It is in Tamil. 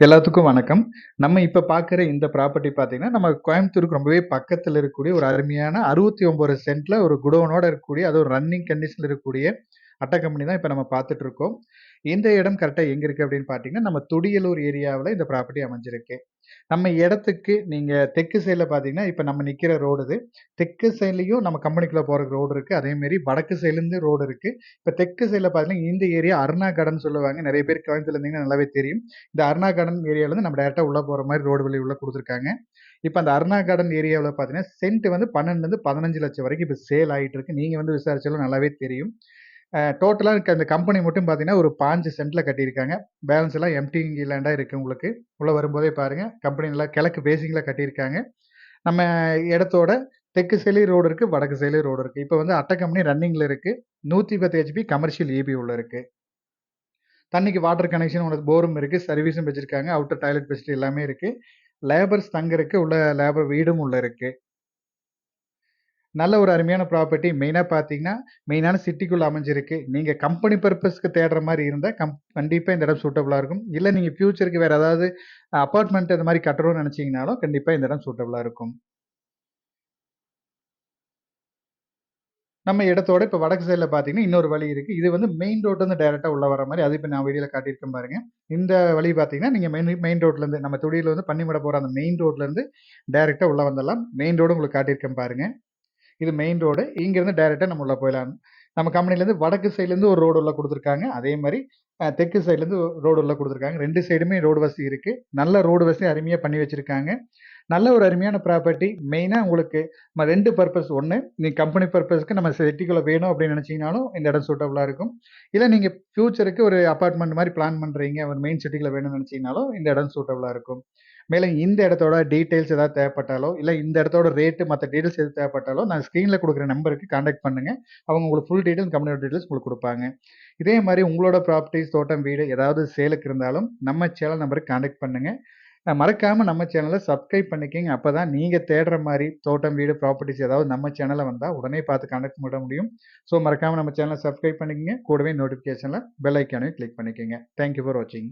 எல்லாத்துக்கும் வணக்கம். நம்ம இப்ப பார்க்குற இந்த ப்ராப்பர்ட்டி பார்த்தீங்கன்னா, நம்ம கோயம்புத்தூருக்கு ரொம்பவே பக்கத்துல இருக்கக்கூடிய ஒரு அருமையான 69 சென்ட்ல ஒரு குடோனோட இருக்கக்கூடிய, அதுவும் ரன்னிங் கண்டிஷன்ல இருக்கக்கூடிய அட்டை கம்பெனி தான் இப்போ நம்ம பார்த்துட்டு இருக்கோம். இந்த இடம் கரெக்டாக எங்கே இருக்குது அப்படின்னு பார்த்தீங்கன்னா, நம்ம துடியலூர் ஏரியாவில் இந்த ப்ராப்பர்ட்டி அமைஞ்சிருக்கு. நம்ம இடத்துக்கு நீங்கள் தெற்கு சைடில் பார்த்தீங்கன்னா, இப்போ நம்ம நிற்கிற ரோடு இது. தெற்கு சைட்லேயும் நம்ம கம்பெனிக்குள்ளே போகிற ரோடு இருக்குது அதேமாரி வடக்கு சைட்லேருந்து ரோடு இருக்குது இப்போ தெற்கு சைடில் பார்த்தீங்கன்னா, இந்த ஏரியா அருணா கார்டன் சொல்லுவாங்க. நிறைய பேர் கோயம்புத்தூர்லேருந்தீங்கன்னா நல்லாவே தெரியும். இந்த அருணா கார்டன் ஏரியாவிலேருந்து நம்ம டேரெக்டாக உள்ளே போகிற மாதிரி ரோடு வழி உள்ளே கொடுத்துருக்காங்க இப்போ அந்த அருணா கார்டன் ஏரியாவில் பார்த்தீங்கன்னா, சென்ட் வந்து 12லருந்து 15 லட்சம் வரைக்கும் இப்போ சேல் ஆகிட்டு இருக்கு. நீங்கள் வந்து விசாரிச்சாலும் நல்லாவே தெரியும். டோட்டலாக இருக்க அந்த கம்பெனி மட்டும் பார்த்தீங்கன்னா, ஒரு பாஞ்சு சென்ட்ல கட்டியிருக்காங்க. பேலன்ஸ் எல்லாம் எம்டி லேண்டாக இருக்குது உங்களுக்கு. உள்ளே வரும்போதே பாருங்கள் கம்பெனி நல்லா கிழக்கு பேசிங்கில் கட்டியிருக்காங்க. நம்ம இடத்தோட தெற்கு சைட்லயும் ரோடு இருக்குது வடக்கு சைட்லயும் ரோடு இருக்குது இப்போ வந்து அட்டை கம்பெனி ரன்னிங்கில் இருக்குது நூற்றி பத்து ஹெச்பி கமர்ஷியல் இபி உள்ள இருக்குது தண்ணிக்கு வாட்டர் கனெக்ஷன் உள்ளது போரும் இருக்குது சர்வீஸும் வச்சுருக்காங்க. அவுட்டர் டாய்லெட் ஃபெசிலிட்டி எல்லாமே இருக்குது லேபர்ஸ் தங்குறதுக்கு உள்ள லேபர் வீடும் உள்ள இருக்குது நல்ல ஒரு அருமையான ப்ராப்பர்ட்டி. மெயினாக பார்த்தீங்கன்னா, மெயினான சிட்டிக்குள்ள அமைஞ்சிருக்கு. நீங்கள் கம்பெனி பர்பஸ்க்கு தேடுற மாதிரி இருந்தால் கம் கண்டிப்பாக இந்த இடம் சூட்டபுளாக இருக்கும். இல்லை நீங்கள் ஃபியூச்சருக்கு வேறு ஏதாவது அப்பார்ட்மெண்ட் இந்த மாதிரி கட்டணும்னு நினச்சிங்கனாலும் கண்டிப்பாக இந்த இடம் சூட்டபுளாக இருக்கும். நம்ம இடத்தோட இப்போ வடக்கு சைடில் பார்த்தீங்கன்னா, இன்னொரு வழி இருக்குது இது வந்து மெயின் ரோட்டில் இருந்து டேரெக்டாக உள்ள வர மாதிரி அது இப்போ நான் வெளியில் காட்டியிருக்கேன் பாருங்க. இந்த வழி பார்த்தீங்கன்னா, நீங்கள் மெயின் மெயின் ரோட்லேருந்து நம்ம தொழிலில் வந்து பண்ணிவிட போகிற அந்த மெயின் ரோட்லேருந்து டேரெக்டாக உள்ள வந்துடலாம் மெயின் ரோடு உங்களுக்கு காட்டியிருக்கேன் பாருங்கள் இது மெயின் ரோடு. இங்கேருந்து டைரெக்டாக நம்ம உள்ள போயிடலாம். நம்ம கம்பெனிலேருந்து வடக்கு சைட்லேருந்து ஒரு ரோடு உள்ள குடுத்துருக்காங்க. அதே மாதிரி தெற்கு சைட்லேருந்து ரோடு உள்ள குடுத்துருக்காங்க. ரெண்டு சைடுமே ரோடு வசதி இருக்கு. நல்ல ரோடு வசதி அருமையாக பண்ணி வச்சிருக்காங்க. நல்ல ஒரு அருமையான ப்ராப்பர்ட்டி. மெயினாக உங்களுக்கு ம 2 பர்ப்பஸ். 1 நீங்க கம்பெனி பர்பஸ்க்கு நம்ம சிட்டிக்குள்ளே வேணும் அப்படின்னு நினச்சிங்கனாலும் இந்த இடம் சூட்டபுளாக இருக்கும். இல்லை நீங்கள் ஃபியூச்சருக்கு ஒரு அப்பார்ட்மெண்ட் மாதிரி பிளான் பண்ணுறீங்க ஒரு மெயின் சிட்டிக்குள்ள வேணும்னு நினச்சிங்கனாலும் இந்த இடம் சூட்டபுளாக இருக்கும். மேலும் இந்த இடத்தோட டீட்டெயில்ஸ் ஏதாவது தேவைப்பட்டாலோ, இல்லை இந்த இடத்தோட ரேட்டு மற்ற டீட்டெயில்ஸ் எது தேவைப்பட்டாலோ, நான் ஸ்க்ரீனில் கொடுக்குற நம்பருக்கு காண்டாக்ட் பண்ணுங்க. அவங்க உங்களுக்கு ஃபுல் டீட்டெயில் கம்பெனியோட டீட்டெயில்ஸ் உங்களுக்கு கொடுப்பாங்க இதே மாதிரி உங்களோட ப்ராப்பர்ட்டிஸ் தோட்டம், வீடு ஏதாவது சேலுக்கு இருந்தாலும், நம்ம சேனல் நம்பருக்கு காண்டாக்ட் பண்ணுங்கள் நான் மறக்காம நம்ம சேனலை சப்ஸ்கிரைப் அப்போ தான் நீங்கள் தேடுற மாதிரி தோட்டம், வீடு, ப்ராப்பர்ட்டிஸ் ஏதாவது நம்ம சேனலை வந்தால் உடனே பார்த்து கனெக்ட் பண்ண முடியும். ஸோ மறக்காம நம்ம சேனலை சப்ஸ்கிரைப் பண்ணிக்கோங்க கூடவே நோட்டிஃபிகேஷனில் பெல் ஐக்கானையும் கிளிக் பண்ணிக்கோங்க தேங்க் யூ ஃபார் வாட்சிங்.